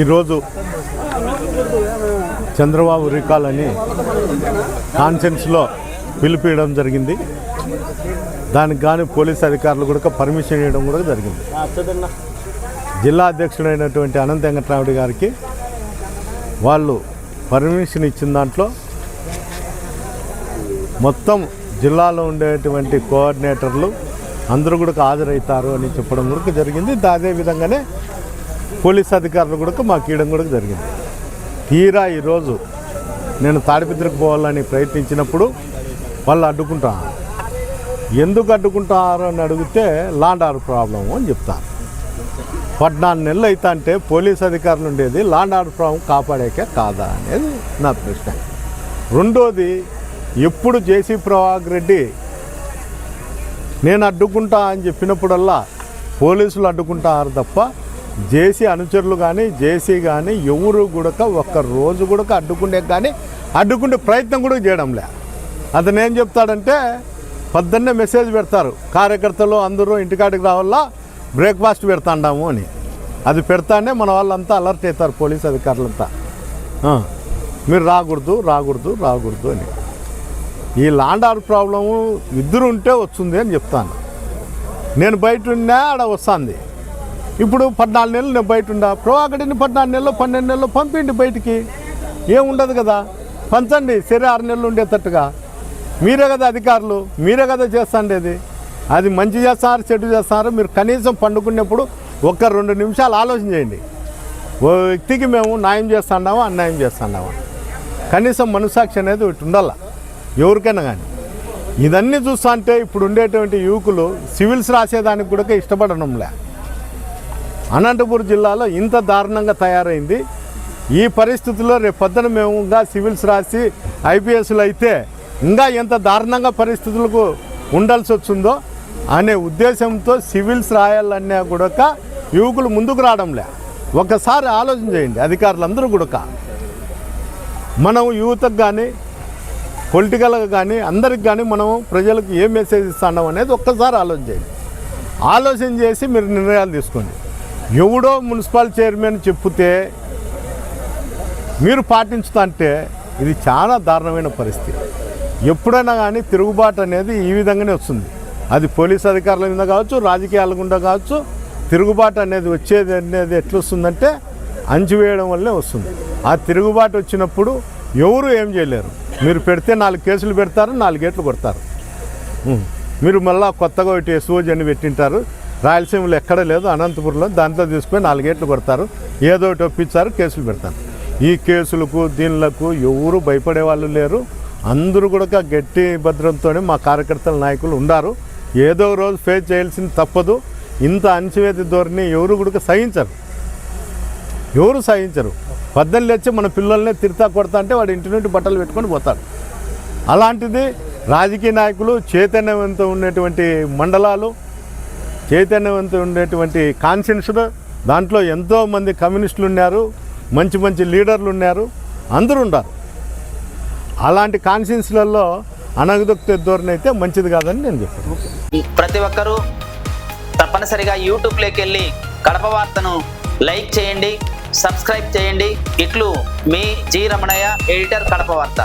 ఈరోజు చంద్రబాబు రికాల్ అని కాన్ఫరెన్స్లో పిలిపియడం జరిగింది. దానికి కానీ పోలీస్ అధికారులు కూడా పర్మిషన్ ఇవ్వడం కూడా జరిగింది. జిల్లా అధ్యక్షుడైనటువంటి అనంత వెంకటరాముడి గారికి వాళ్ళు పర్మిషన్ ఇచ్చిన దాంట్లో మొత్తం జిల్లాలో ఉండేటువంటి కోఆర్డినేటర్లు అందరూ కూడా హాజరవుతారు అని చెప్పడం కూడా జరిగింది. అదే విధంగానే పోలీస్ అధికారులు కూడా మాకు ఇవ్వడం కూడా జరిగింది. తీరా ఈరోజు నేను తాడిపిద్రకు పోవాలని ప్రయత్నించినప్పుడు వాళ్ళు అడ్డుకుంటా ఎందుకు అడ్డుకుంటారు అని అడిగితే లాండ్ ఆర్డర్ ప్రాబ్లము అని చెప్తారు. పద్నాలుగు నెలలు అయితే అంటే పోలీస్ అధికారులు ఉండేది లాండ్ ఆర్డర్ ప్రాబ్లం కాపాడాకే కాదా అనేది నా ప్రశ్న. రెండోది ఎప్పుడు జేసీ ప్రభాకర్ రెడ్డి నేను అడ్డుకుంటా అని చెప్పినప్పుడల్లా పోలీసులు అడ్డుకుంటారు తప్ప జేసీ అనుచరులు కానీ జేసీ కానీ ఎవరు కూడా ఒక్క రోజు కూడా అడ్డుకుండే కానీ అడ్డుకుండే ప్రయత్నం కూడా చేయడంలే. అతను ఏం చెప్తాడంటే పొద్దున్నే మెసేజ్ పెడతారు కార్యకర్తలు అందరూ ఇంటికాడికి రావాలా బ్రేక్ఫాస్ట్ పెడతాండాము అని. అది పెడతానే మన వాళ్ళంతా అలర్ట్ అవుతారు పోలీస్ అధికారులంతా. మీరు రాకూడదు రాకూడదు రాకూడదు అని. ఈ లాండ్ ఆర్డర్ ప్రాబ్లము ఇద్దరు ఉంటే వస్తుంది అని చెప్తాను. నేను బయట ఉన్నా ఆడ వస్తుంది. ఇప్పుడు పద్నాలుగు నెలలు నేను బయట ఉండా. ప్రోవాకడిని పద్నాలుగు నెలలు పన్నెండు నెలలు పంపిండి బయటికి. ఏముండదు కదా. పంచండి సరే ఆరు నెలలు ఉండేటట్టుగా. మీరే కదా అధికారులు మీరే కదా చేస్తాండేది. అది మంచి చేస్తారు చెడు చేస్తారు మీరు కనీసం పండుకున్నప్పుడు ఒక్క రెండు నిమిషాలు ఆలోచన చేయండి. ఓ వ్యక్తికి మేము న్యాయం చేస్తున్నామా అన్యాయం చేస్తున్నామా కనీసం మనసాక్షి అనేది ఒకటి ఉండాల. ఎవరికైనా కానీ. ఇదన్నీ చూస్తా అంటే ఇప్పుడు ఉండేటువంటి యువకులు సివిల్స్ రాసేదానికి కూడా ఇష్టపడడంలే అనంతపురం జిల్లాలో ఇంత దారుణంగా తయారైంది. ఈ పరిస్థితుల్లో రేపు పొద్దున మేము ఇంకా సివిల్స్ రాసి ఐపీఎస్లు అయితే ఇంకా ఎంత దారుణంగా పరిస్థితులకు ఉండాల్సి వచ్చిందో అనే ఉద్దేశంతో సివిల్స్ రాయాలన్నా కూడా యువకులు ముందుకు రావడంలే. ఒకసారి ఆలోచన చేయండి అధికారులందరూ కూడా మనం యువతకు కానీ పొలిటికల్గా కానీ అందరికి కానీ మనం ప్రజలకు ఏ మెసేజ్ ఇస్తున్నాం అనేది ఒక్కసారి ఆలోచన చేయండి. ఆలోచన చేసి మీరు నిర్ణయాలు తీసుకోండి. ఎవడో మున్సిపల్ చైర్మన్ చెప్తే మీరు పాటించుతంటే ఇది చాలా దారుణమైన పరిస్థితి. ఎప్పుడైనా కానీ తిరుగుబాటు అనేది ఈ విధంగానే వస్తుంది. అది పోలీస్ అధికారుల మీద కావచ్చు రాజకీయాల గుండా కావచ్చు తిరుగుబాటు అనేది వచ్చేది అనేది ఎట్లా వస్తుందంటే అంచివేయడం వల్లే వస్తుంది. ఆ తిరుగుబాటు వచ్చినప్పుడు ఎవరు ఏం చేయలేరు. మీరు పెడితే నాలుగు కేసులు పెడతారు నాలుగేట్లు కొడతారు. మీరు మళ్ళీ కొత్తగా ఒకటి ఎస్ఓజీ అని పెట్టింటారు. రాయలసీమలో ఎక్కడ లేదు అనంతపురంలో దాంట్లో తీసుకొని నాలుగేట్లు కొడతారు. ఏదో ఒకటి ఒప్పించారు కేసులు పెడతారు. ఈ కేసులకు దీనిలకు ఎవరు భయపడే వాళ్ళు లేరు. అందరూ కూడా గట్టి భద్రంతోనే మా కార్యకర్తల నాయకులు ఉండారు. ఏదో రోజు ఫేస్ చేయాల్సింది తప్పదు. ఇంత అణచివేత ధోరణి ఎవరు కూడా సహించరు. ఎవరు సహించరు. పద్దెనిమిది వచ్చి మన పిల్లల్ని తిరుతా కొడతా అంటే వాడు ఇంటి నుండి బట్టలు పెట్టుకొని పోతాడు. అలాంటిది రాజకీయ నాయకులు చైతన్యవంతం ఉన్నటువంటి మండలాలు చైతన్యవంతం ఉండేటువంటి కాన్షియన్స్లు దాంట్లో ఎంతోమంది కమ్యూనిస్టులు ఉన్నారు మంచి మంచి లీడర్లు ఉన్నారు అందరూ ఉన్నారు అలాంటి కాన్షియన్స్లలో అనగదొక్తే ధోరణి అయితే మంచిది కాదని నేను చెప్పాను ప్రతి ఒక్కరూ తప్పనిసరిగా యూట్యూబ్లోకి వెళ్ళి కడప వార్తను లైక్ చేయండి సబ్స్క్రైబ్ చేయండి. ఇట్లు మీ జి రమణయ్య ఎడిటర్ కడప వార్త.